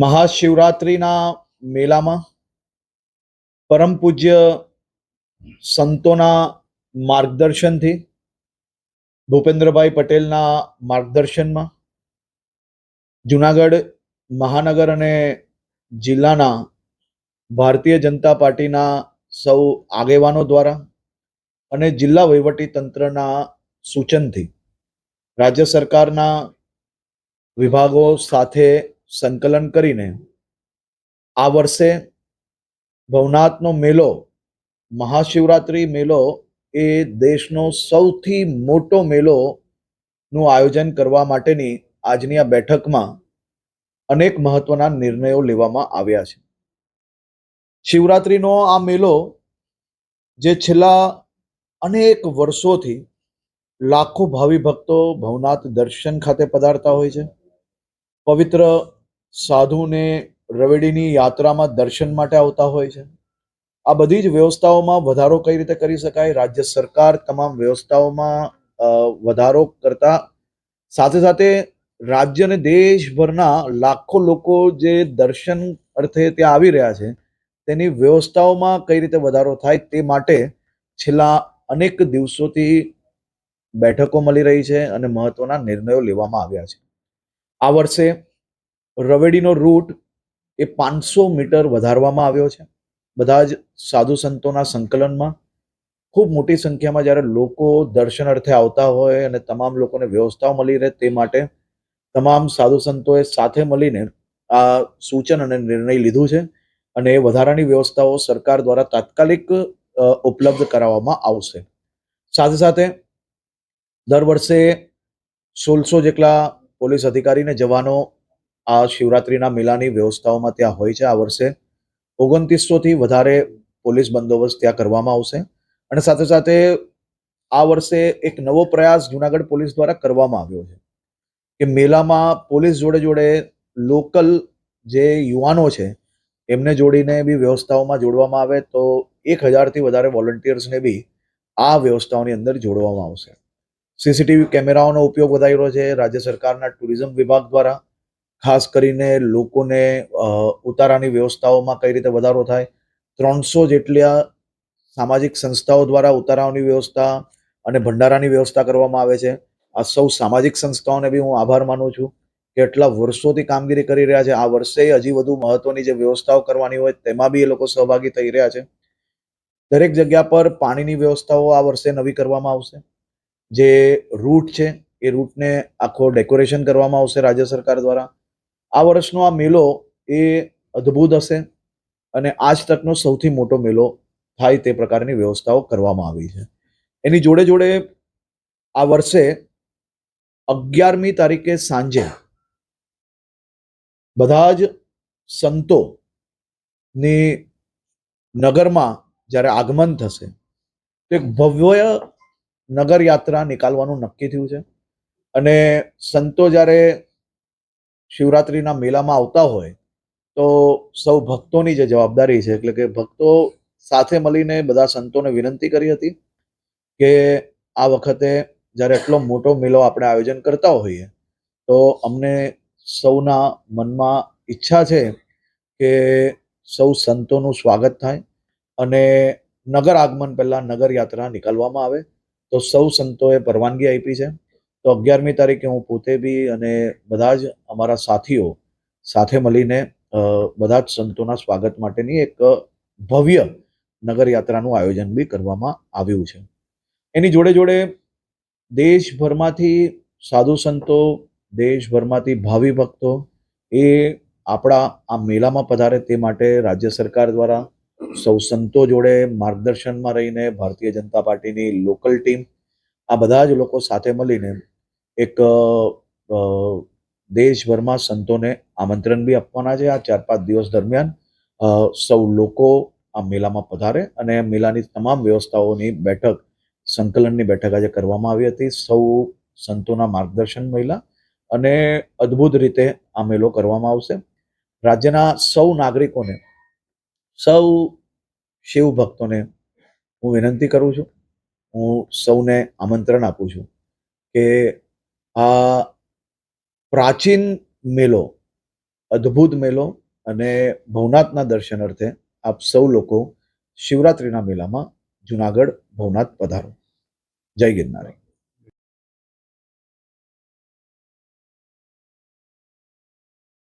મહાશિવરાત્રિના મેળામાં પરમ પૂજ્ય સંતોના માર્ગદર્શનથી ભૂપેન્દ્રભાઈ પટેલના માર્ગદર્શનમાં જુનાગઢ મહાનગર અને જિલ્લાના ભારતીય જનતા પાર્ટીના સૌ આગેવાનો દ્વારા અને જિલ્લા વહીવટી તંત્રના સૂચનથી રાજ્ય સરકારના વિભાગો સાથે સંકલન કરીને આ વર્ષે ભવનાથનો મેલો, મહાશિવરાત્રિ મેળો એ દેશનો સૌથી મોટો મેલોનું આયોજન કરવા માટેની આજની આ બેઠકમાં અનેક મહત્વના નિર્ણયો લેવામાં આવ્યા છે. શિવરાત્રિનો આ મેલો જે છેલ્લા અનેક વર્ષોથી લાખો ભાવિ ભક્તો ભવનાથ દર્શન ખાતે પધારતા હોય છે, પવિત્ર સાધુને રવેડીની યાત્રામાં દર્શન માટે આવતા હોય છે. આ બધી જ વ્યવસ્થાઓમાં વધારો કઈ રીતે કરી શકાય? રાજ્ય સરકાર તમામ વ્યવસ્થાઓમાં વધારો કરતા સાથે સાથે રાજ્ય અને દેશભરના લાખો લોકો જે દર્શન અર્થે ત્યાં આવી રહ્યા છે, તેની વ્યવસ્થાઓમાં કઈ રીતે વધારો થાય તે માટે છેલ્લા અનેક દિવસોથી બેઠકો મળી રહી છે અને મહત્વના નિર્ણયો લેવામાં આવ્યા છે. આ વર્ષે રવેડીનો રૂટ એ પાંચસો મીટર વધારવામાં આવ્યો છે. બધા જ સાધુ સંતોના સંકલનમાં ખૂબ મોટી સંખ્યામાં જ્યારે લોકો દર્શન અર્થે આવતા હોય અને તમામ લોકોને વ્યવસ્થાઓ મળી રહે તે માટે તમામ સાધુ સંતોએ સાથે મળીને આ સૂચન અને નિર્ણય લીધું છે અને એ વધારાની વ્યવસ્થાઓ સરકાર દ્વારા તાત્કાલિક ઉપલબ્ધ કરાવવામાં આવશે. સાથે સાથે દર વર્ષે સોળસો જેટલા પોલીસ અધિકારીને જવાનો આ શિવરાત્રિના મેળાની વ્યવસ્થાઓમાં ત્યાં હોય છે આ વર્ષે. ઓગણત્રીસોથી વધારે પોલીસ બંદોબસ્ત ત્યાં કરવામાં આવશે. અને સાથે સાથે આ વર્ષે એક નવો પ્રયાસ જુનાગઢ પોલીસ દ્વારા કરવામાં આવ્યો છે. કે મેળામાં પોલીસ જોડે જોડે લોકલ જે યુવાનો છે, એમને જોડીને બી વ્યવસ્થાઓમાં જોડવામાં આવે તો એક હજારથી વધારે વોલન્ટિયર્સને બી આ વ્યવસ્થાઓની અંદર જોડવામાં આવશે. સીસીટીવી કેમેરાઓનો ઉપયોગ વધાર્યો છે રાજ્ય સરકારના ટુરિઝમ વિભાગ દ્વારા. ખાસ કરીને લોકોને ઉતારાની વ્યવસ્થાઓમાં કઈ રીતે વધારો થાય. ત્રણસો જેટલા સામાજિક સંસ્થાઓ દ્વારા ઉતારાઓની વ્યવસ્થા અને ભંડારાની વ્યવસ્થા કરવામાં આવે છે. આ સૌ સામાજિક સંસ્થાઓને બી હું આભાર માનું છું કે એટલા વર્ષોથી કામગીરી કરી રહ્યા છે. આ વર્ષે હજી વધુ મહત્વની જે વ્યવસ્થાઓ કરવાની હોય તેમાં બી એ લોકો સહભાગી થઈ રહ્યા છે. દરેક જગ્યા પર પાણીની વ્યવસ્થાઓ આ વર્ષે નવી કરવામાં આવશે. જે રૂટ છે એ રૂટને આખો ડેકોરેશન કરવામાં આવશે રાજ્ય સરકાર દ્વારા. આ વર્ષનો આ મેળો એ અદ્ભુત હશે અને આજ તકનો સૌથી મોટો મેળો થાય તે પ્રકારની વ્યવસ્થાઓ કરવામાં આવી છે. એની જોડે જોડે આ વર્ષે અગિયારમી તારીખે સાંજે બધા જ સંતોની નગરમાં જ્યારે આગમન થશે તો એક ભવ્ય નગર યાત્રા નીકાળવાનું નક્કી થયું છે. અને સંતો જ્યારે શિવરાત્રિના મેળામાં આવતા હોય, તો સૌ ભક્તોની જે જવાબદારી છે, એટલે કે ભક્તો સાથે મળીને બધા સંતોને વિનંતી કરી હતી કે આ વખતે જ્યારે એટલો મોટો મેળો આપણે આયોજન કરતા હોઈએ, તો અમને સૌના મનમાં ઈચ્છા છે કે સૌ સંતોનું સ્વાગત થાય અને નગર આગમન પહેલાં નગર યાત્રા નીકળવામાં આવે, તો સૌ સંતોએ પરવાનગી આપી છે. તો અગિયારમી તારીખે હું પોતે બી અને બધા જ અમારા સાથીઓ સાથે મળીને બધા જ સંતોના સ્વાગત માટેની એક ભવ્ય નગર યાત્રાનું આયોજન બી કરવામાં આવ્યું છે. એની જોડે જોડે દેશભરમાંથી સાધુ સંતો, દેશભરમાંથી ભાવિ ભક્તો એ આપણા આ મેળામાં પધારે તે માટે રાજ્ય સરકાર દ્વારા સૌ સંતો જોડે માર્ગદર્શનમાં રહીને ભારતીય જનતા પાર્ટીની લોકલ ટીમ, આ બધા જ લોકો સાથે મળીને એક દેશભરમાં સંતોને આમંત્રણ બી આપવાના છે આ ચાર પાંચ દિવસ દરમિયાન. સૌ લોકો આ મેળામાં પધારે અને મેળાની તમામ વ્યવસ્થાઓની બેઠક, સંકલનની બેઠક આજે કરવામાં આવી હતી. સૌ સંતોના માર્ગદર્શન મહિલા અને અદ્ભુત રીતે આ મેળો કરવામાં આવશે. રાજ્યના સૌ નાગરિકોને, સૌ શિવ ભક્તોને હું વિનંતી કરું છું. હું સૌને આમંત્રણ આપું છું કે આ પ્રાચીન મેલો, અદ્ભુત મેલો અને ભવનાથના દર્શન અર્થે આપ સૌ લોકો શિવરાત્રિના મેળામાં જુનાગઢ ભવનાથ પધારો. જય ગિરનારી.